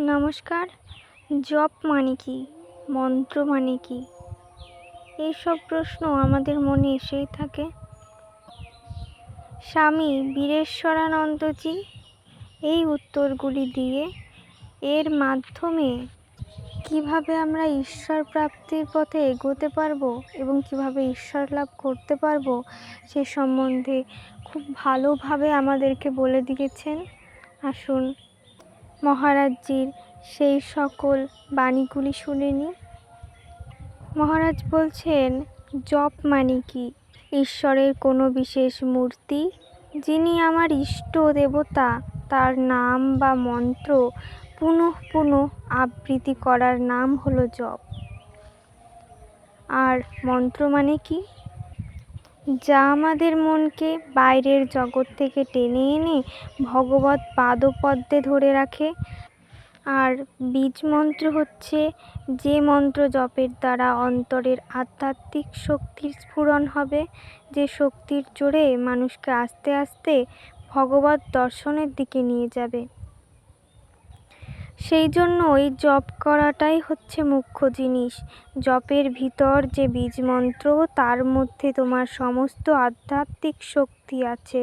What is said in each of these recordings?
নমস্কার। জপ মানে কি? মন্ত্র মানে কি? এইসব প্রশ্ন আমাদের মনে এসেই থাকে। স্বামী বীরেশ্বরানন্দজি এই উত্তরগুলি দিয়ে এর মাধ্যমে কীভাবে আমরা ঈশ্বর প্রাপ্তির পথে এগোতে পারব এবং কীভাবে ঈশ্বর লাভ করতে পারব সে সম্বন্ধে খুব ভালোভাবে আমাদেরকে বলে দিয়েছেন। আসুন মহারাজজির সেই সকল বাণীগুলি শুনে মহারাজ বলছেন, জপ মানে কি? ঈশ্বরের কোনো বিশেষ মূর্তি? যিনি আমার ইষ্ট দেবতা, তার নাম বা মন্ত্র পুনঃ পুনঃ আবৃত্তি করার নাম হলো জপ। আর মন্ত্র মানে কি? যা আমাদের মনকে বাইরের জগৎ থেকে টেনে এনে ভগবত পাদপদ্মে ধরে রাখে। আর বীজ মন্ত্র হচ্ছে, যে মন্ত্র জপের দ্বারা অন্তরের আধ্যাত্মিক শক্তির স্ফুরণ হবে, যে শক্তির জোরে মানুষকে আস্তে আস্তে ভগবত দর্শনের দিকে নিয়ে যাবে। সেই জন্য ওই জপ করাটাই হচ্ছে মুখ্য জিনিস। জপের ভিতর যে বীজ মন্ত্র তার মধ্যে তোমার সমস্ত আধ্যাত্মিক শক্তি আছে।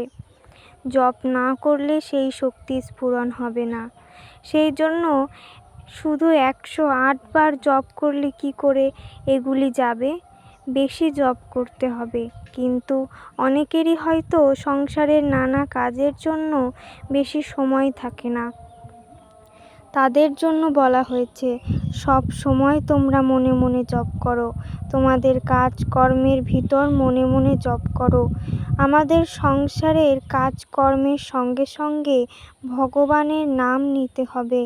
জপ না করলে সেই শক্তি স্ফুরণ হবে না। সেই জন্য শুধু একশো আট বার জপ করলে কি করে এগুলি যাবে? বেশি জপ করতে হবে। কিন্তু অনেকেরই হয়তো সংসারের নানা কাজের জন্য বেশি সময় থাকে না। তাদের জন্য বলা হয়েছে, সব সময় তোমরা মনে মনে জপ করো। তোমাদের কাজকর্মের ভিতর মনে মনে জপ করো। আমাদের সংসারের কাজকর্মের সঙ্গে সঙ্গে ভগবানের নাম নিতে হবে।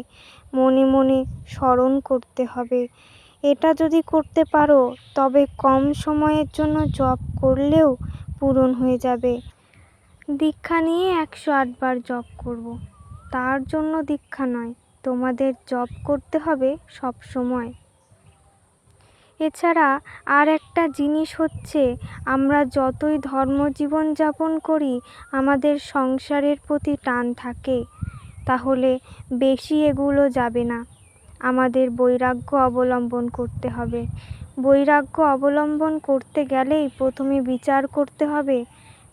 মনে মনে স্মরণ করতে হবে। এটা যদি করতে পারো, তবে কম সময়ের জন্য জপ করলেও পূরণ হয়ে যাবে। দীক্ষা নিয়ে একশো আটবার জপ করব। তার জন্য দীক্ষা নয়। তোমাদের জপ করতে হবে সব সময়। এছাড়া আর একটা জিনিস হচ্ছে, আমরা যতই ধর্মজীবন যাপন করি, আমাদের সংসারের প্রতি টান থাকে। তাহলে বেশি এগুলো যাবে না। আমাদের বৈরাগ্য অবলম্বন করতে হবে। বৈরাগ্য অবলম্বন করতে গেলেই প্রথমে বিচার করতে হবে।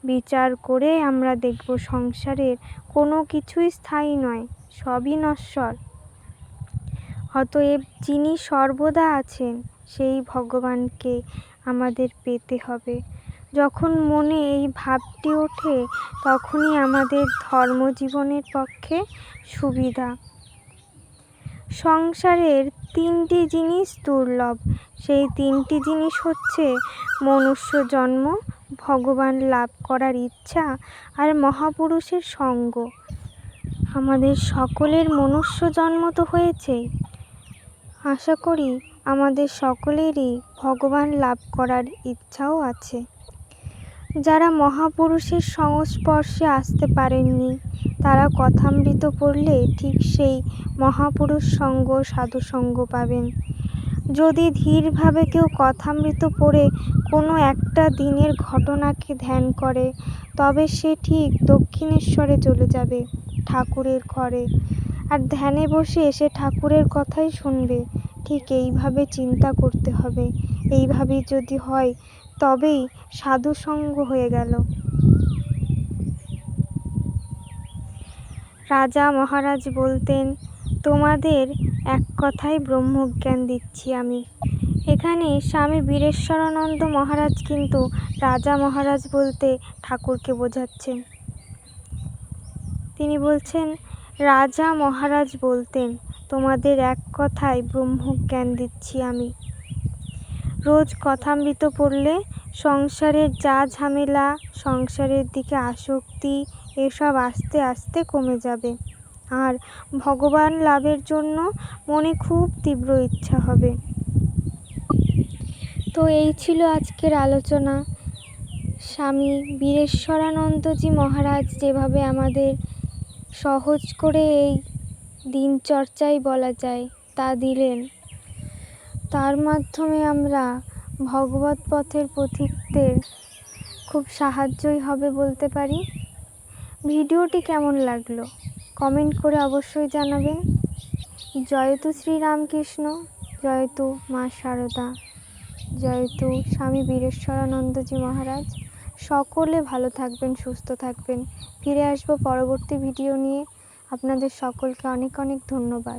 বিচার করে আমরা দেখব সংসারের কোনো কিছুই স্থায়ী নয়। সবই নশ্বর। অতএব যিনি সর্বদা আছেন, সেই ভগবানকে আমাদের পেতে হবে। যখন মনে এই ভাবটি ওঠে, তখনই আমাদের ধর্মজীবনের পক্ষে সুবিধা। সংসারের তিনটি জিনিস দুর্লভ। সেই তিনটি জিনিস হচ্ছে মনুষ্য জন্ম, ভগবান লাভ করার ইচ্ছা আর মহাপুরুষের সঙ্গ। আমাদের সকলের মনুষ্য জন্ম তো হয়েছে। আশা করি আমাদের সকলেরই ভগবান লাভ করার ইচ্ছাও আছে। যারা মহাপুরুষের সংস্পর্শে আসতে পারেননি, তারা কথামৃত পড়লে ঠিক সেই মহাপুরুষ সঙ্গ সাধুসঙ্গ পাবেন। যদি ধীরভাবে কেউ কথামৃত পড়ে কোনো একটা দিনের ঘটনাকে ধ্যান করে, তবে সে ঠিক দক্ষিণেশ্বরে চলে যাবে। ঠাকুরের ঘরে। আর ধ্যানে বসে সে ঠাকুরের কথাই শুনবে। ঠিক এইভাবে চিন্তা করতে হবে। এইভাবে যদি হয়, তবেই সাধুসঙ্গ হয়ে গেল। রাজা মহারাজ বলতেন, তোমাদের এক কথায় ব্রহ্মজ্ঞান দিচ্ছি আমি। এখানে স্বামী বীরেশ্বরানন্দ মহারাজ কিন্তু রাজা মহারাজ বলতে ঠাকুরকে বোঝাচ্ছেন। তিনি বলছেন, রাজা মহারাজ বলতেন, তোমাদের এক কথায় ব্রহ্মজ্ঞান দিচ্ছি আমি। রোজ কথামৃত পড়লে সংসারের যা ঝামেলা, সংসারের দিকে আসক্তি, এসব আস্তে আস্তে কমে যাবে। আর ভগবান লাভের জন্য মনে খুব তীব্র ইচ্ছা হবে তো এই ছিল আজকের আলোচনা। স্বামী বীরেশ্বরানন্দজি মহারাজ যেভাবে আমাদের সহজ করে এই দিনচর্চাই বলা যায়, তা দিলেন। তার মাধ্যমে আমরা ভগবত পথের পথিকদের খুব সাহায্যই হবে বলতে পারি। ভিডিওটি কেমন লাগল? কমেন্ট করে অবশ্যই জানাবেন। জয়তু শ্রীরামকৃষ্ণ, জয়তু মা শারদা জয়তু স্বামী বীরেশ্বরানন্দজি মহারাজ। সকলে ভালো থাকবেন, সুস্থ থাকবেন। ফিরে আসব পরবর্তী ভিডিও নিয়ে। আপনাদের সকলকে অনেক অনেক ধন্যবাদ।